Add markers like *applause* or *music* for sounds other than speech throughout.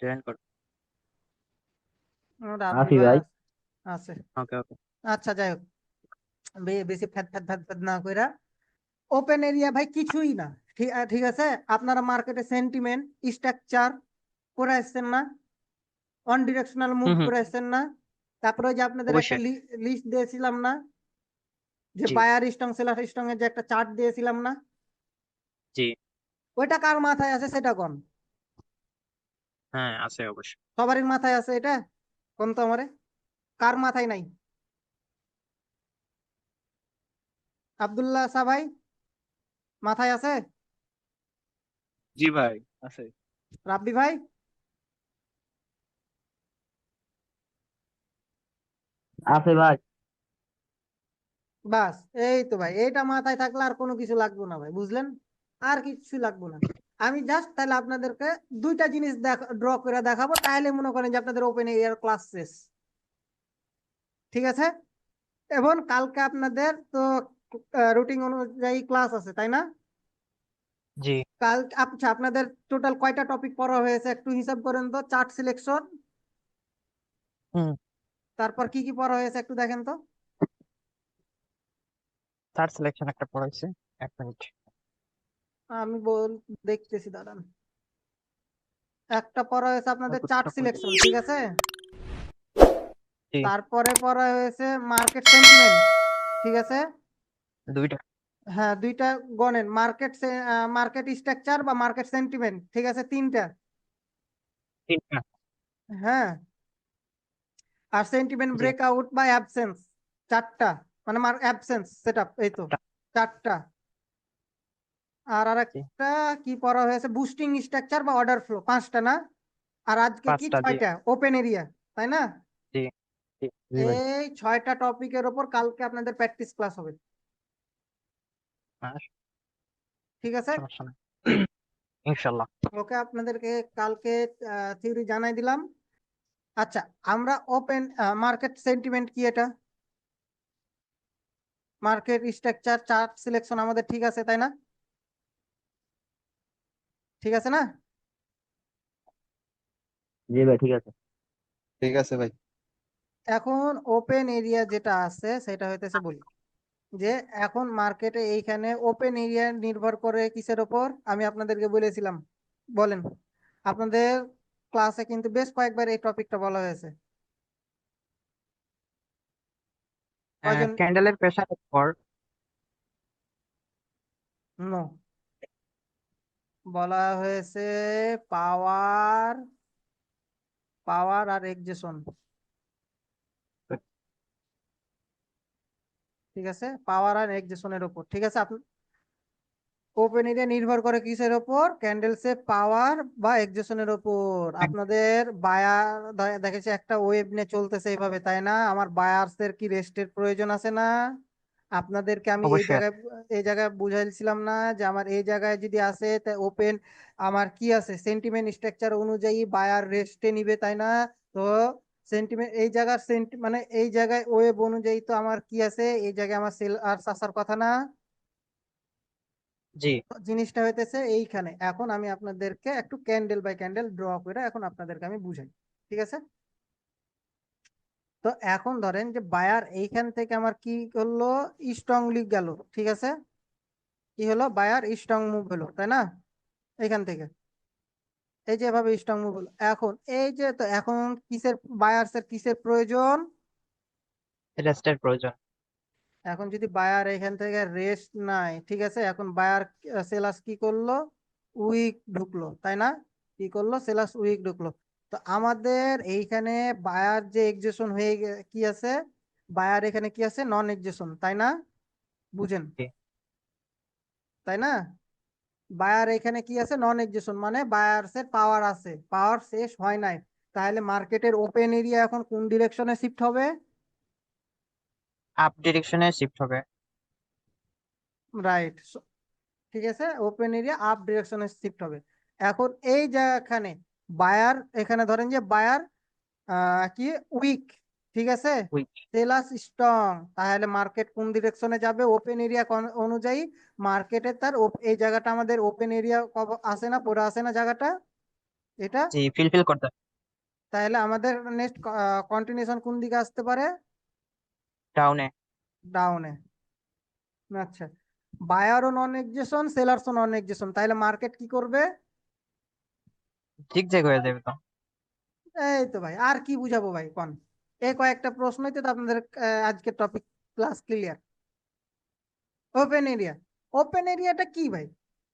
Join করো। আছি ভাই। আছে। ওকে ওকে আচ্ছা যাই হোক। বেশি ফ্যাট ফ্যাট ফ্যাট ফ্যাট না কইরা। ওপেন এরিয়া ভাই কিছুই না। ঠিক আছে? আপনারা মার্কেটে সেন্টিমেন্ট স্ট্রাকচার করে আসছেন না। On directional move. করে আসছেন না। তারপরে যে আপনাদের একটা। লিস্ট দিয়েছিলাম না। যে। বায়ার স্টং সেলার স্টং এর যে একটা চার্ট দিয়েছিলাম না। জি। ওইটা কার মাথায় আছে সেটা কোন? হ্যাঁ আছে অবশ্যই। সবারই মাথায় আছে এটা? কোন তো আমারে। কার মাথায় নাই? আব্দুল্লাহ সাহ ভাই মাথায় আছে? জি ভাই আছে। রাব্বি ভাই? আছে ভাই। বাস এই তো ভাই এইটা মাথায় থাকলে আর কোনো কিছু লাগবে না ভাই বুঝলেন আর কিছু লাগবে না আমি জাস্ট তাহলে আপনাদেরকে দুইটা জিনিস ড্র করে দেখাবো তাহলে মনে করেন যে আপনাদের ওপেন এরিয়ার ক্লাস শেষ। ঠিক আছে? এবং কালকে আপনাদের তো রুটিন অনুযায়ী ক্লাস আছে তাই না? জি। কাল আচ্ছা আপনাদের টোটাল কয়টা টপিক পড়া হয়েছে একটু হিসাব করেন তো চার্ট সিলেকশন হুম। তারপর কি কি পড়া হয়েছে একটু দেখেন তো। চার্ট সিলেকশন একটা পড়াইছে এক মিনিট আমি বল দেখতেছি দাঁড়ান। একটা পড়া হয়েছে আপনাদের চার্ট সিলেকশন ঠিক আছে? তারপরে পড়া হয়েছে মার্কেট সেন্টিমেন্ট ঠিক আছে? দুইটা। হ্যাঁ দুইটা গণেন মার্কেট মার্কেট স্ট্রাকচার বা মার্কেট সেন্টিমেন্ট ঠিক আছে? তিনটা। তিনটা। হ্যাঁ। আর সেন্টিমেন্ট ব্রেকআউট বা অ্যাবসেন্স চারটা। মানে অ্যাবসেন্স সেটা এই তো। চারটা। আর আর একটা কি পড়া হয়েছে? বুস্টিং স্ট্রাকচার বা অর্ডার ফ্লো পাঁচটা না? আর আজকে কি ছয়টা? ওপেন এরিয়া তাই না? এই ছয়টা টপিকের ওপর কালকে আপনাদের প্র্যাকটিস ক্লাস হবে। ঠিক আছে? ইনশাল্লাহ ওকে আপনাদেরকে কালকে থিওরি জানাই দিলাম। আচ্ছা আমরা ওপেন মার্কেট সেন্টিমেন্ট কি এটা? মার্কেট স্ট্রাকচার চার্ট সিলেকশন আমাদের ঠিক আছে তাই না? ঠিক আছে না? জি ভাই ঠিক আছে। ঠিক আছে ভাই। এখন ওপেন এরিয়া যেটা আছে সেটা হইতেছে বলি যে এখন মার্কেটে এইখানে ওপেন এরিয়া নির্ভর করে কিসের ওপর? আমি আপনাদেরকে বলেছিলাম বলেন। আপনাদের ক্লাসে কিন্তু বেশ কয়েকবার এই টপিকটা বলা হয়েছে। কয়জন- ক্যান্ডেলের প্রেসারের পর। নো বলা হয়েছে পাওয়ার পাওয়ার আর এক্সেশন ঠিক আছে? পাওয়ার আর এক্সেশনের উপর। ঠিক আছে? আপনি ওপেন এরিয়া নির্ভর করে কিসের উপর? ক্যান্ডেলসে পাওয়ার বা এক্সেশনের উপর। আপনাদের বায়ার দেখেছি একটা ওয়েব নিয়ে চলতেছে এইভাবে, তাই না? আমার বায়ার্সদের কি রেস্টের প্রয়োজন আছে না? আপনাদেরকে আমি এই। জায়গায় এই জায়গায় বুঝাইছিলাম না যে আমার এই জায়গায় যদি আসে তা ওপেন আমার কি আছে? সেন্টিমেন্ট স্ট্রাকচার অনুযায়ী বায়ার রেস্টে নিবে তাই না? তো সেন্টিমেন্ট এই জায়গার সেন্ট মানে এই জায়গায় ওয়েব অনুযায়ী তো আমার কি আছে? এই জায়গায় আমার সেল আর আসার কথা না? জি। জিনিসটা হইতেছে এইখানে। এখন আমি আপনাদেরকে একটু ক্যান্ডেল বাই ক্যান্ডেল ড্র করে এখন আপনাদেরকে আমি বুঝাই। ঠিক আছে? তো এখন ধরেন যে বায়ার এইখান থেকে আমার কি হলো স্ট্রংলি গেল ঠিক আছে? কি হলো? বায়ার স্ট্রং মুভ হলো তাই না? এইখান থেকে। এই যে এভাবে স্ট্রং মুভ হলো। এখন এই যে তো এখন কিসের বায়ার্সের কিসের প্রয়োজন? রেস্টের প্রয়োজন। এখন যদি বায়ার এখান থেকে রেস্ট নাই ঠিক আছে? এখন বায়ার সেলাস কি করল? উইক ঢুকলো তাই না? কি করল? সেলাস উইক ঢুকলো। তো আমাদের এইখানে বায়ার যে এক্সেশন হয়ে কি আছে? বায়ার এখানে কি আছে? নন এক্সেশন তাই না? বুঝেন? তাই না? বায়ার এখানে কি আছে? নন এক্সেশন মানে বায়ার্সের পাওয়ার আছে। পাওয়ার শেষ হয় নাই। তাহলে মার্কেটের ওপেন এরিয়া এখন কোন ডিরেকশনে শিফট হবে? আপ ডিরেকশনে শিফট হবে। রাইট ঠিক আছে? ওপেন এরিয়া আপ ডিরেকশনে শিফট হবে। এখন এই জায়গাখানে বায়ার এখানে ধরেন যে বায়ার কি? উইক ঠিক আছে. সেলাস স্ট্রং তাহলে মার্কেট কোন ডিরেকশনে যাবে? ওপেন এরিয়া অনুযায়ী মার্কেটে তার এই জায়গাটা আমাদের ওপেন এরিয়া আসে না পড়ে আসে না জায়গাটা? এটা? জি ফিলফিল করতে তাহলে আমাদের নেক্সট কন্টিনিউশন কোন দিকে আসতে পারে? ডাউনে ডাউনে আচ্ছা। বায়ারও নন এক্সিস্টন সেলারসও নন এক্সিস্টন তাহলে মার্কেট কি করবে? হয়ে যাবে তো। এই তো ভাই আর কি বুঝাবো ভাই কোন? এই কয়েকটা প্রশ্নই তো আপনাদের আহ, আজকের topic class clear open area open এরিয়াটা কি ভাই?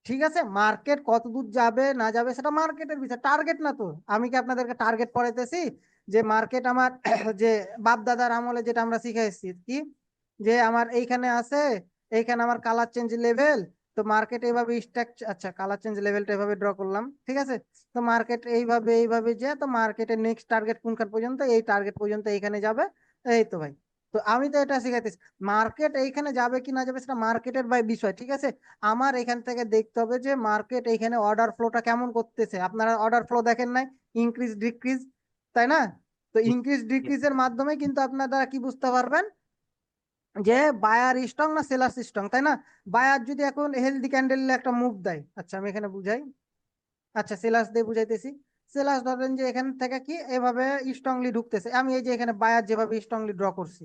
ঠিক আছে মার্কেট কত দূর যাবে না যাবে সেটা মার্কেটের বিষয়। টার্গেট না তো আমি কি আপনাদেরকে টার্গেট পড়াইতেছি যে মার্কেট আমার *coughs* যে বাপ দাদার আমলে যেটা আমরা শিখে এসেছি কি? যে আমার এইখানে আছে এইখানে আমার কালার চেঞ্জ লেভেল তো মার্কেট এইভাবে স্ট্রাকচার আচ্ছা কালার চেঞ্জ লেভেলটা এভাবে ড্র করলাম ঠিক আছে? তো মার্কেট এইভাবে এইভাবে যে তো মার্কেটের নেক্সট টার্গেট কোনখান পর্যন্ত? এই টার্গেট পর্যন্ত এইখানে যাবে এই তো ভাই। তো আমি তো এটা শিখাইতেছি মার্কেট এইখানে যাবে কি না যাবে সেটা মার্কেটের বাই বিষয় ঠিক আছে? আমার এখান থেকে দেখতে হবে যে মার্কেট এইখানে অর্ডার ফ্লোটা কেমন করতেছে। আপনারা অর্ডার ফ্লো দেখেন নাই ইনক্রিজ ডিক্রিজ তাই না? তো ইনক্রিজ ডিক্রিজের মাধ্যমে কিন্তু আপনারা কি বুঝতে পারবেন? যে বায়ার স্ট্রং না সেলার স্ট্রং তাই না? বায়ার যদি এখন হেলদি ক্যান্ডেল একটা মুভ দেয় আচ্ছা আমি এখানে বুঝাই আচ্ছা সেলার্স দিয়ে বুঝাইতেছি সেলার্স ধরেন যে এখান থেকে কি এভাবে স্ট্রংলি ঢুকতেছে, আমি এই যে এখানে বায়ার যেভাবে স্ট্রংলি ড্র করছি,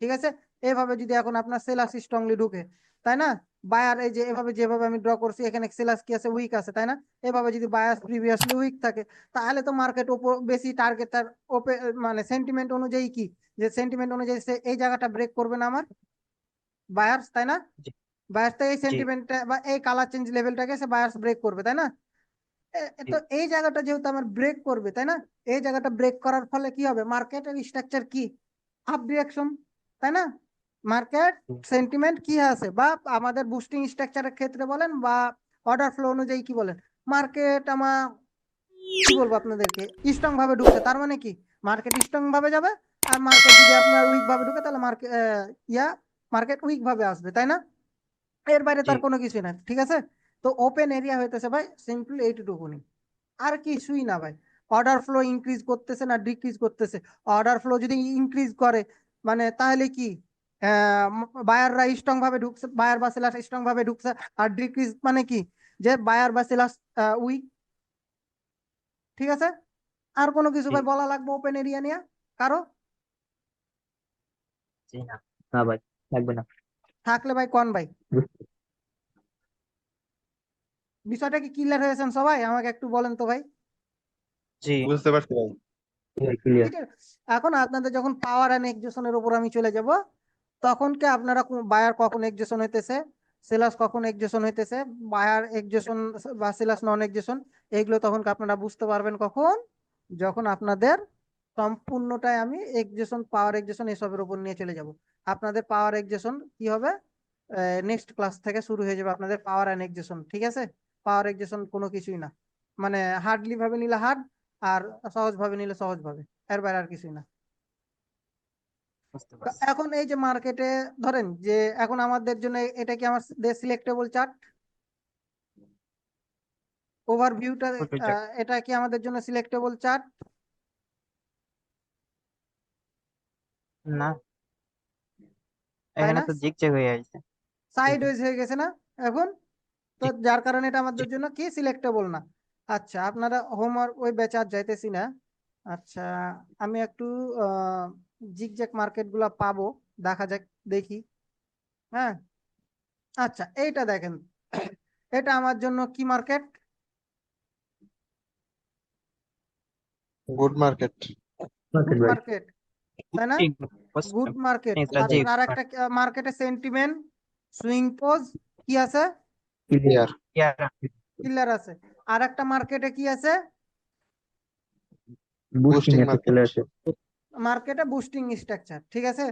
ঠিক আছে? এভাবে যদি এখন আপনার সেলার্স স্ট্রংলি ঢুকে তাই না? বায়ার এই যে এভাবে যেভাবে আমি ড্র করছি এখানে সেলার্স কি আছে? উইক আছে তাই না? এভাবে যদি বায়ার প্রিভিয়াসলি উইক থাকে তাহলে তো মার্কেট ওপর বেশি টার্গেট তার ওপে মানে সেন্টিমেন্ট অনুযায়ী কি? যে সেন্টিমেন্ট অনুযায়ী সে এই জায়গাটা ব্রেক করবে না আমার? বায়ার্স তাই না? জি। বায়ার্স তো এই সেন্টিমেন্টটা বা এই কালার চেঞ্জ লেভেলটাকে সে বায়ার্স ব্রেক করবে তাই না? তো এই জায়গাটা যেহেতু আমার ব্রেক করবে তাই না? এই জায়গাটা ব্রেক করার ফলে কি হবে? মার্কেটের স্ট্রাকচার কি? আপ ডিরেকশন তাই না? মার্কেট সেন্টিমেন্ট কি আছে? বা আমাদের বুস্টিং স্ট্রাকচারের ক্ষেত্রে বলেন বা অর্ডার ফ্লো অনুযায়ী কি বলেন? মার্কেট আমার কি বলব আপনাদেরকে? স্ট্রং ভাবে ঢুকছে তার মানে কি? মার্কেট স্ট্রং ভাবে যাবে আর মার্কেট যদি আপনার উইক ভাবে ঢুকে তাহলে মার্কেট ইয়া মার্কেট উইক ভাবে আসবে তাই না? এর বাইরে তার কোনো কিছুই না ঠিক আছে? তো ওপেন এরিয়া হইতেছে ভাই সিম্পলি এইটুকুনি। আর কিছুই না ভাই অর্ডার ফ্লো ইনক্রিজ করতেছে না ডিক্রিজ করতেছে? অর্ডার ফ্লো যদি ইনক্রিজ করে মানে তাহলে কি? বায়াররা স্ট্রং ভাবে ঢুকছে বায়ার বা সেলার স্ট্রং ভাবে ঢুকছে। আর ডিক্রিজ মানে কি? যে বায়ার বা সেলার উইক ঠিক আছে? আর কোনো কিছু ভাই বলা লাগবে ওপেন এরিয়া নিয়ে? কারও? না না ভাই লাগবে না। থাকলে ভাই কোন ভাই? বিষয়টা কি ক্লিয়ার হয়েছেন সবাই? আমাকে একটু বলেন তো ভাই। জি। বুঝতে পারছি ভাই। ঠিক আছে। এখন আপনাদের যখন পাওয়ার অ্যান্ড এক্সেশনের উপর আমি চলে যাব তখন কি আপনারা বায়ার কখন এক্সেশন হইতেছে? সেলাস কখন এক্সেশন হইতেছে? বায়ার এক্সেশন বা সেলাস নন এক্সেশন এগুলো তখন আপনারা বুঝতে পারবেন কখন? যখন আপনাদের সম্পূর্ণটাই আমি এক্সেশন পাওয়ার এক্সেশন এসবের উপর নিয়ে চলে যাব। আপনাদের পাওয়ার এক্সেশন কি হবে? নেক্সট ক্লাস থেকে শুরু হয়ে যাবে আপনাদের পাওয়ার অ্যান্ড এক্সেশন ঠিক আছে? পাওয়ার এক্সেশন কোনো কিছুই না। মানে হার্ডলি ভাবে নিলে হার্ড আর সহজ ভাবে নিলে সহজ ভাবে এর বাইরে আর কিছুই না। এখন এই যে মার্কেটে ধরেন যে এখন আমাদের জন্য এটা কি আমার সিলেক্টেবল চার্ট ওভারভিউটা এটা কি আমাদের জন্য সিলেক্টেবল চার্ট না। এখানে? তো জিগজ্যাগ হয়ে আছে। সাইড ওয়েজ হয়ে গেছে না এখন? তো যার কারণে এটা আমাদের জন্য কি সিলেক্টেবল না? আচ্ছা আপনারা হোমওয়ার্ক ওই ব্যাচে আর যাইতেছি না। আচ্ছা আমি একটু জিগজ্যাক মার্কেটগুলা পাবো দেখা যাক দেখি। হ্যাঁ? আচ্ছা এইটা দেখেন। এটা আমার জন্য কি market? Good market. Market market তাই না? Good market. আর একটা মার্কেটে সেন্টিমেন্ট সুইং পোজ কি আছে? ক্লিয়ার কিলার আছে। আর একটা মার্কেটে কি আছে? বুস্টিং Boosting আছে। মার্কেটে বুস্টিং স্ট্রাকচার ঠিক আছে?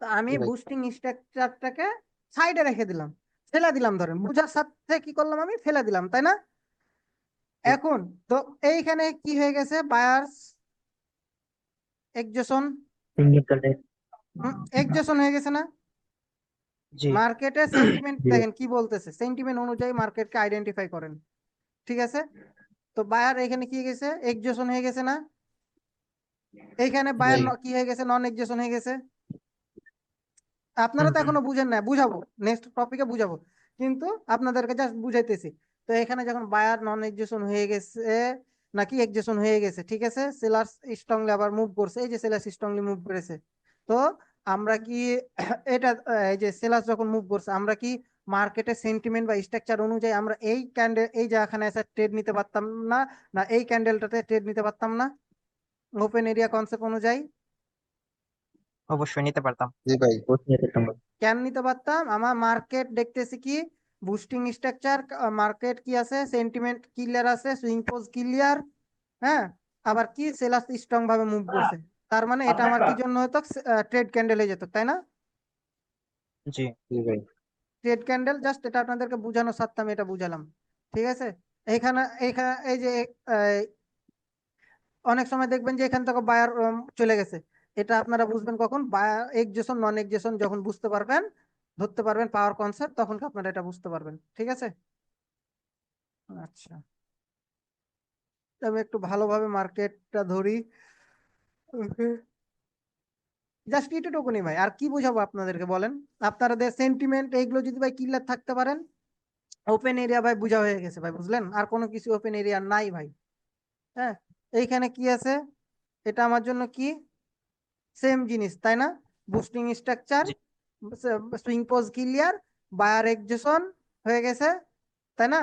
তো আমি বুস্টিং স্ট্রাকচারটাকে সাইডে রেখে দিলাম ফেলে দিলাম ধরেন বুঝার সাথে কি করলাম আমি? ফেলে দিলাম তাই না? এখন তো এইখানে কি হয়ে গেছে? বায়ার্স এক্সেশন সিঙ্গেল হয়ে গেছে না? জি। মার্কেটে সেন্টিমেন্ট দেখেন কি বলতেছে? সেন্টিমেন্ট অনুযায়ী মার্কেটকে আইডেন্টিফাই করেন ঠিক আছে? তো বায়ার এখানে কি গেছে? এক্সেশন হয়ে গেছে না? এইখানে বায়ার কি হয়ে গেছে নন এক্সেশন হয়ে গেছে। আপনারা তো। এখনও বুঝেন না বুঝাবো নেক্সট টপিকে বুঝাবো। কিন্তু আপনাদেরকে জাস্ট বুঝাইতেছি তো এখানে যখন বায়ার নন এক্সেশন হয়ে গেছে নাকি এক্সেশন হয়ে গেছে ঠিক আছে? সেলার্স স্ট্রংলি আবার মুভ করছে এই যে সেলার্স স্ট্রংলি মুভ করেছে তো আমরা কি *coughs* এটা এই যে সেলার্স যখন মুভ করছে আমরা কি মার্কেটের সেন্টিমেন্ট বা স্ট্রাকচার অনুযায়ী আমরা এই ক্যান্ডেল এই যে এখানে এসে ট্রেড নিতে পারতাম না না এই ক্যান্ডেলটাতে ট্রেড নিতে পারতাম না? ওপেন এরিয়া কনসেপ্ট অনুযায়ী? অবশ্যই নিতে পারতাম। জি ভাই। কেন নিতে পারতাম? আমার মার্কেট দেখতেছি কি? বুস্টিং স্ট্রাকচার মার্কেট কি আছে? সেন্টিমেন্ট ক্লিয়ার আছে সুইং পোজ ক্লিয়ার হ্যাঁ? আবার কি? সেলার্স স্ট্রং ভাবে মুভ করছে। তার মানে এটা আমার কি জন্য হতো? ট্রেড ক্যান্ডেল হয়ে যেত তাই না? জি। জি ভাই। ট্রেড ক্যান্ডেল জাস্ট এটা আপনাদেরকে বোঝানো স্বার্থে আমি এটা বুঝালাম। ঠিক আছে? এইখানে এইখানে এই যে অনেক সময় দেখবেন যে এখান থেকে বায়ার চলে গেছে। এটা আপনারা বুঝবেন কখন? বায়ার এক্সেশন নন এক্সেশন যখন বুঝতে পারবেন, ধরতে পারবেন পাওয়ার কনসেপ্ট তখন আপনারা এটা বুঝতে পারবেন। ঠিক আছে? আচ্ছা। আমি একটু ভালোভাবে মার্কেটটা ধরি। *laughs* জাস্ট এটুকুনি ভাই, আর কি বোঝাবো আপনাদেরকে বলেন? আপনাদের সেন্টিমেন্ট এইগুলো যদি ভাই ক্লিয়ার থাকতে পারেন ওপেন এরিয়া ভাই বোঝা হয়ে গেছে ভাই, বুঝলেন? আর কোনো কিছু ওপেন এরিয়া নাই ভাই। হ্যাঁ? এইখানে কি আছে? এটা আমার জন্য কি? সেম জিনিস তাই না? Boosting structure swing pause clear buyer exhaustion হয়ে গেছে তাই না?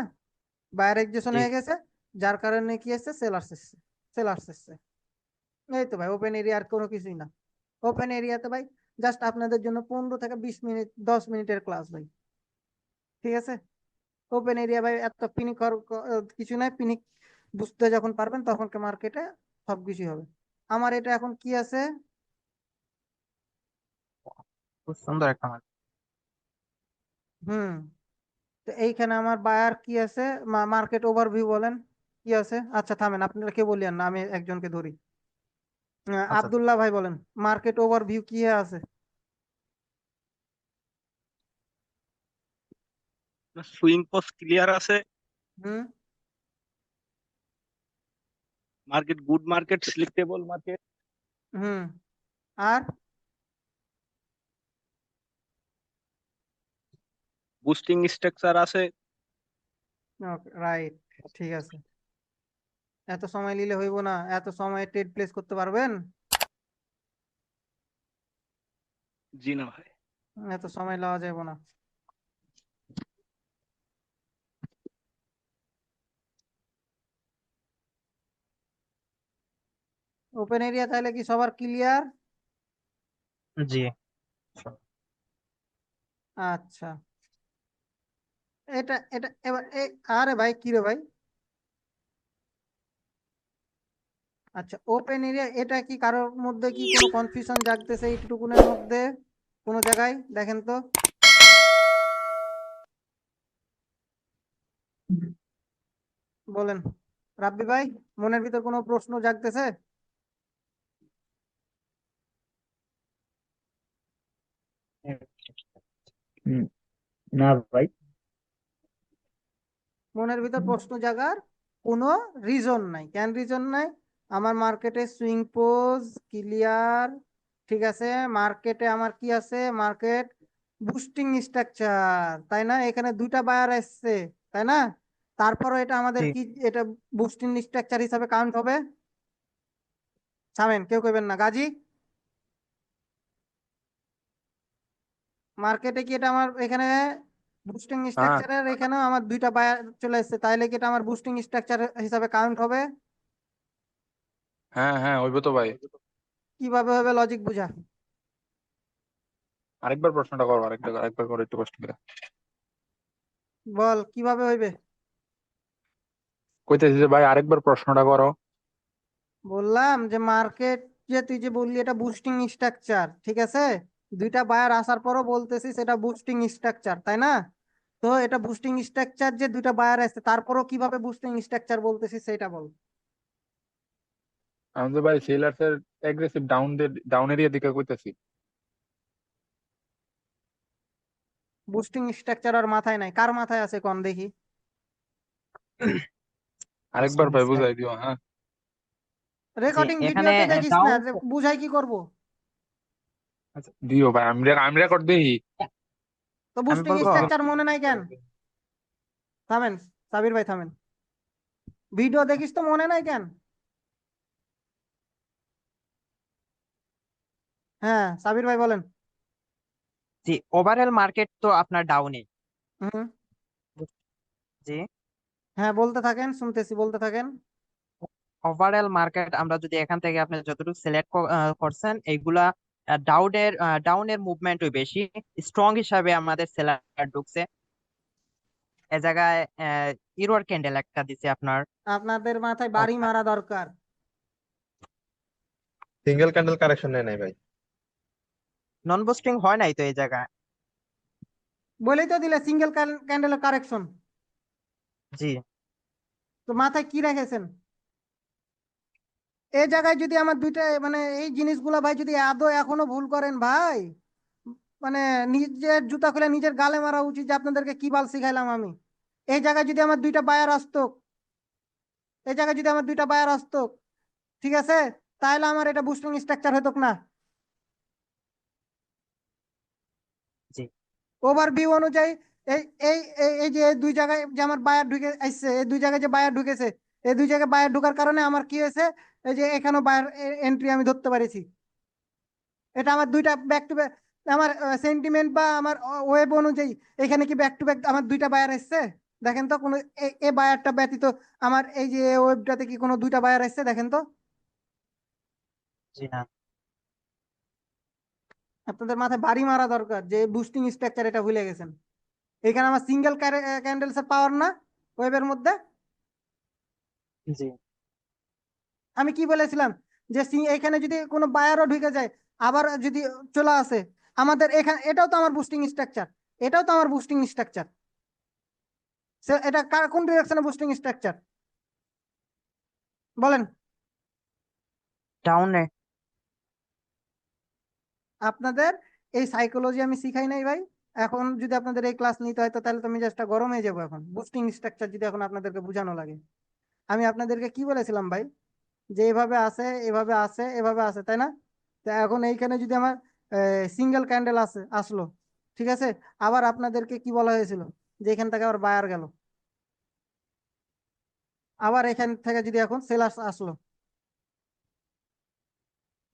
বায়ার এক্সেশন হয়ে গেছে যার কারণে কি এসছে? সেলার্স এসছে সেলার্স এসছে। এই তো ভাই ওপেন এরিয়ার কোনো কিছুই না। ওপেন এরিয়াতে ভাই জাস্ট আপনাদের জন্য পনেরো থেকে বিশ মিনিট দশ মিনিটের ক্লাস ভাই। ঠিক আছে? ওপেন এরিয়া ভাই এত পিনিক কিছু নাই পিনিক বুঝতে যখন পারবেন তখন মার্কেটে সবকিছুই হবে। আমার এটা এখন কি আছে? খুব সুন্দর একটা মাল হুম তো এইখানে আমার বায়ার কি আছে? মার্কেট ওভারভিউ বলেন কি আছে? আচ্ছা থামেন আপনারা কে বলিয়েন না আমি একজনকে ধরি। আচ্ছা। আব্দুল্লাহ ভাই বলেন মার্কেট ওভারভিউ কি আছে? সুইং পোস্ট ক্লিয়ার আছে। হুম। Market good market selectable market হুম আর? বুস্টিং স্ট্রাকচার আছে। রাইট ঠিক আছে। এত সময় নিলে হইব না এত সময় ট্রেড প্লেস করতে পারবেন? জি না ভাই। এত সময় লওয়া যাবে না। ওপেন এরিয়া তাহলে কি সবার ক্লিয়ার জি। আচ্ছা। এটা এটা এবার আরে ভাই কি রে ভাই? আচ্ছা ওপেন এরিয়া এটা কি কারোর মধ্যে কি কোনো কনফিউশন জাগতেছে এইটুকুনের মধ্যে? কোনো জায়গায়? দেখেন তো। বলেন। রাব্বি ভাই মনের ভিতর কোনো প্রশ্ন জাগতেছে হুম, না ভাই। মনের ভিতর প্রশ্ন জাগার কোনো রিজন নাই। কেন রিজন নাই? আমার মার্কেটে সুইং পোজ ক্লিয়ার ঠিক আছে? মার্কেটে আমার কি আছে? মার্কেট বুস্টিং স্ট্রাকচার তাই না? এখানে দুইটা বায়ার এসছে তাই না? তারপরও এটা আমাদের কি এটা বুস্টিং স্ট্রাকচার হিসাবে কাউন্ট হবে? থামেন কেউ কইবেন না। গাজী? মার্কেটে কি এটা আমার এখানে বুস্টিং স্ট্রাকচারের এখানে আমার দুইটা বায়ার চলে এসেছে তাইলে কি এটা আমার বুস্টিং স্ট্রাকচার হিসাবে কাউন্ট হবে? হ্যাঁ হ্যাঁ হইব তো ভাই। কীভাবে হবে লজিক বুঝা? আরেকবার প্রশ্নটা করো আরেকটা আরেকবার করো একটু কষ্ট করে। বল কীভাবে হইবে? কইতেছি যে ভাই আরেকবার প্রশ্নটা করো। বললাম যে মার্কেট যে তুই যে বললি এটা বুস্টিং স্ট্রাকচার ঠিক আছে? দুইটা বায়ার আসার পরও বলতেছি সেটা বুস্টিং স্ট্রাকচার তাই না? তো এটা বুস্টিং স্ট্রাকচার যে দুইটা বায়ার আসছে তারপরও কীভাবে বুস্টিং স্ট্রাকচার বলতেছি সেটা বল। আমি তো ভাই সেলার্স এর এগ্রেসিভ ডাউন ডাউন এরিয়া দিকে কইতেছি। বুস্টিং স্ট্রাকচার আর মাথায় নাই। কার মাথায় আছে কোন দেখি? আরেকবার ভাই বুঝাই দিও হ্যাঁ। রেকর্ডিং ভিডিওতে দেখিস না বুঝাই কি করব? দিও ভাই আমি আমি রেকর্ড দেই। তো বুস্টিং? স্ট্রাকচার মনে নাই কেন? থামেন সাবির ভাই থামেন। ভিডিও দেখিস তো মনে নাই কেন? হ্যাঁ সাবির ভাই বলেন। জি ওভারঅল মার্কেট তো আপনার ডাউনে হুম। জি। হ্যাঁ বলতে থাকেন শুনতেছি বলতে থাকেন। ওভারঅল মার্কেট আমরা যদি এখান থেকে আপনি যতটুকু সিলেক্ট করছেন এইগুলা ডাউনের ডাউনের মুভমেন্টই বেশি স্ট্রং হিসাবে আমাদের সেলার ঢুকছে। এ জায়গায় ইরোর ক্যান্ডেল একটা দিছে আপনার। আপনাদের মাথায় বাড়ি মারা দরকার। সিঙ্গেল ক্যান্ডেল কারেকশন নেই নাই ভাই। নন বুস্টিং হয় নাই তো এই জায়গায়? বলেই তো দিলে সিঙ্গেল ক্যান্ডেলের কারেকশন জি। তো মাথায় কি রেখেছেন? এই জায়গায় যদি আমার দুইটা মানে এই জিনিসগুলো ভাই যদি আদৌ এখনও ভুল করেন ভাই মানে নিজের জুতা খুলে নিজের গালে মারা উচিত যে আপনাদেরকে কি বাল শিখাইলাম আমি। এই জায়গায় যদি আমার দুইটা বায়ার আসতো এই জায়গায় যদি আমার দুইটা বায়ার আসতো ঠিক আছে? তাহলে আমার এটা বুস্টিং স্ট্রাকচার হতো না। ওভারভিউ অনুযায়ী এই এই এই- যে দুই জায়গায় যে আমার বায়ার ঢুকে আসছে এই দুই জায়গায় যে বায়ার ঢুকেছে এই দুই জায়গায় বায়ার ঢুকার কারণে আমার কি হয়েছে? এই যে এখানেও বায়ার এন্ট্রি আমি ধরতে পেরেছি। এটা আমার দুইটা ব্যাক টু ব্যাক আমার সেন্টিমেন্ট বা আমার ওয়েব অনুযায়ী এখানে কি ব্যাক টু ব্যাক আমার দুইটা বায়ার এসছে? দেখেন তো কোনো এ- বায়ারটা ব্যতীত আমার এই যে ওয়েবটাতে কি কোনো দুইটা বায়ার এসছে? দেখেন তো। জি না আপনাদের মাথায় বাড়ি মারা দরকার যে বুস্টিং স্ট্রাকচার এটা ভুলে গেছেন। এখানে আমার সিঙ্গেল ক্যান্ডেলস এর পাওয়ার না ওয়েবের মধ্যে? জি। আমি কি বলেছিলাম? যে এখানে যদি কোনো বায়ারও ঢুকে যায় আবার যদি চলে আসে আমাদের এখানে এটাও তো আমার বুস্টিং স্ট্রাকচার এটাও তো আমার বুস্টিং স্ট্রাকচার এটা কার কোন ডিরেকশনে বুস্টিং স্ট্রাকচার বলেন। ডাউনে আপনাদের এই সাইকোলজি আমি শিখাই নাই ভাই। এখন যদি আপনাদের এই ক্লাস নিতে হয় তো তাহলে তো মেজাজটা গরম হয়ে যাব এখন। বুস্টিং স্ট্রাকচার যদি এখন আপনাদেরকে বোঝানো লাগে। আমি আপনাদেরকে কি বলেছিলাম ভাই? যে এভাবে আসে এভাবে আসে এভাবে আসে তাই না? তো এখন এইখানে যদি আমার সিঙ্গেল ক্যান্ডেল আসে আসলো ঠিক আছে? আবার আপনাদেরকে কি বলা হয়েছিল? যে এখান থেকে আবার বায়ার গেল। আবার এখান থেকে যদি এখন সেলার্স আসলো।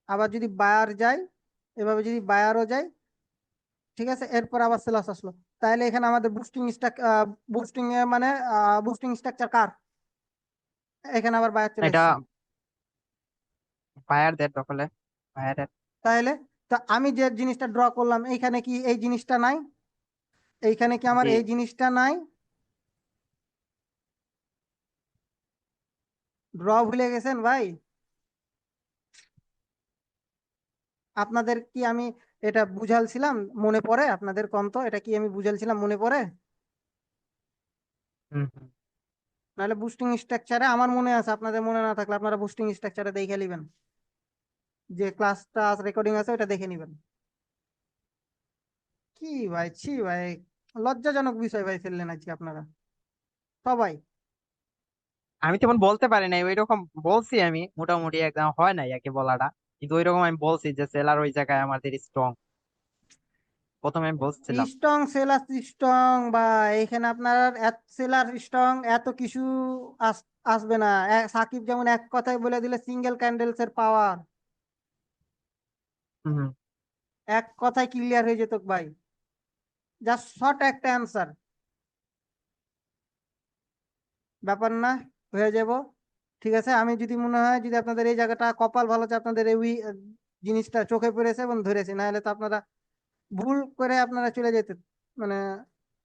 আবার যদি বায়ার যায় এভাবে যদি বায়ারও যায় ঠিক আছে? এরপর আবার সেলার্স আসলো। তাহলে এখানে আমাদের বুস্টিং স্ট্রাক বুস্টিং এ মানে বুস্টিং স্ট্রাকচার কার? এখানে আবার বায়ার চলে এটা এসেছে। বায়ারদের দখলে বায়ারের তাহলে তা আমি যে জিনিসটা ড্র করলাম এইখানে কি এই জিনিসটা নাই? এইখানে কি আমার এই জিনিসটা নাই? ড্র ভুলে গেছেন ভাই? আপনাদের কি আমি এটা বুঝালছিলাম মনে পড়ে? আপনাদের কন্ত এটা কি আমি বুঝালছিলাম মনে পড়ে? নাহলে বুস্টিং স্ট্রাকচারে আমার মনে আছে আপনাদের মনে না থাকলে আপনারা বুস্টিং স্ট্রাকচারে দেখে নেবেন যে ক্লাসটা রেকর্ডিং আছে ওটা দেখে নেবেন। কি ভাই ছি ভাই লজ্জাজনক বিষয় ভাই ফেললেন আজকে আপনারা। সবাই। আমি তেমন বলতে পারি নাই ওই রকম বলছি আমি মোটামুটি একদম হয় নাই একে বলাটা। কিন্তু ওই রকম আমি বলছি যে সেলার ওই জায়গায় আমাদের স্ট্রং প্রথমে আমি বলছিলাম। স্ট্রং সেলার স্ট্রং বা এখানে আপনার সেলার স্ট্রং এত কিছু আস- আসবে না। সাকিব যেমন এক কথায় বলে দিলে সিঙ্গেল ক্যান্ডেলস এর পাওয়ার হুম এক কথায় ক্লিয়ার হয়ে যেত ভাই। জাস্ট শর্ট একটা অ্যান্সার ব্যাপার না, হয়ে যাব। ঠিক আছে, আমি যদি মনে হয় যদি আপনাদের এই জায়গাটা কপাল ভালো আছে, আপনাদের এই জিনিসটা চোখে পড়েছে এবং ধরেছে না হলে তো আপনারা ভুল করে আপনারা চলে যেতেন মানে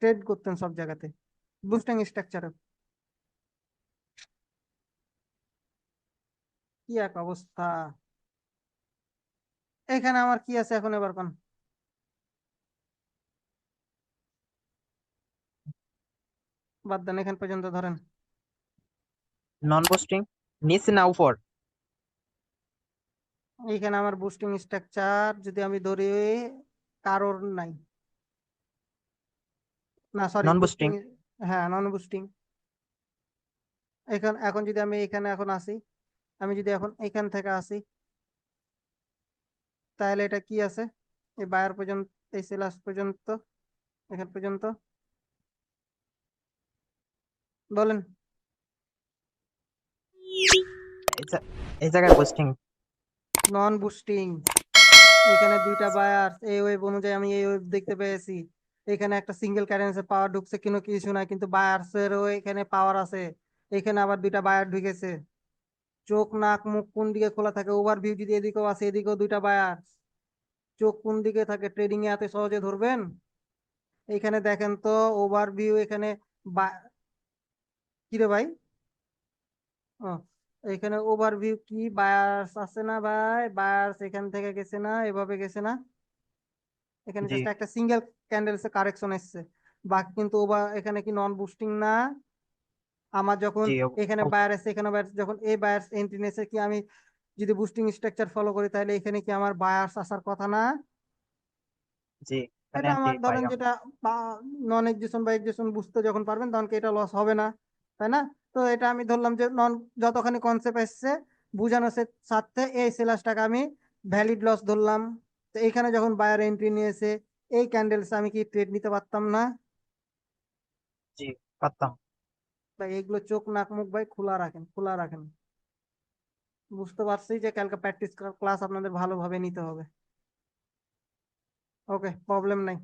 ট্রেড করতেন সব জায়গাতে বুস্টিং স্ট্রাকচারে কি এক অবস্থা। এখানে আমার কি আছে এখন এবার কোন বাদ দেন এখান পর্যন্ত ধরেন। নন বুস্টিং নিচে না উপর এইখানে আমার বুস্টিং স্ট্রাকচার যদি আমি ধরি কারোর নাই। না সরি Non-boosting? হ্যাঁ নন বুস্টিং এখন এখন যদি আমি এখানে এখন আসি আমি যদি এখন এখান থেকে আসি তাহলে এটা কি আছে? এই বায়ার পর্যন্ত এই সেলাস পর্যন্ত এখান পর্যন্ত। বলেন। এই জায়গায় বুস্টিং নন বুস্টিং এখানে দুইটা বায়ার এই ওয়েভ অনুযায়ী আমি এই ওয়েভ দেখতে পেয়েছি। এখানে একটা সিঙ্গেল ক্যারেন্সে পাওয়ার ঢুকছে কোনো কিছু না কিন্তু বায়ার্স এরও এখানে পাওয়ার আছে। এখানে আবার দুইটা বায়ার ঢুকেছে। চোখ নাক মুখ কোন দিকে খোলা থাকে? ওভারভিউ যদি এদিকেও আছে এদিকেও দুইটা বায়ার চোখ কোন দিকে থাকে? ট্রেডিং এ এত সহজে ধরবেন? এখানে দেখেন তো ওভারভিউ এখানে বা কিরে ভাই? ও এখানে ওভারভিউ কি? বায়ার্স আছে না ভাই? বায়ার্স এখান থেকে গেছে না? এভাবে গেছে না? এখানে। জাস্ট একটা সিঙ্গেল ক্যান্ডেলস কারেকশন এসছে। বাকি কিন্তু ওভার এখানে কি নন বুস্টিং না? আমার যখন এখানে বায়ার এসে এখানে বায়ার যখন এই বায়ার্স এন্ট্রি নেছে কি আমি যদি বুস্টিং স্ট্রাকচার ফলো করি তাহলে এখানে কি আমার বায়ার্স আসার কথা না? জি এটা আমার ধরেন যেটা নন এক্সিস্টন বা এক্সিস্টন বুঝতে যখন পারবেন তখন কি এটা লস হবে না তাই না? তো এটা আমি ধরলাম যে নন যতখানি কনসেপ্ট এসছে বুঝানোর সাথে এই সেলাসটাকে আমি ভ্যালিড লস ধরলাম। তো এখানে যখন বায়ার এন্ট্রি নিয়েছে এই ক্যান্ডেলস আমি কি ট্রেড নিতে পারতাম না? জি পারতাম। ভাই এগুলো চোখ, নাক, মুখ ভাই খোলা রাখেন খোলা রাখেন। বুঝতে পারছি যে কালকে প্র্যাকটিস ক্লাস আপনাদের ভালোভাবে নিতে হবে। ওকে প্রবলেম নাই।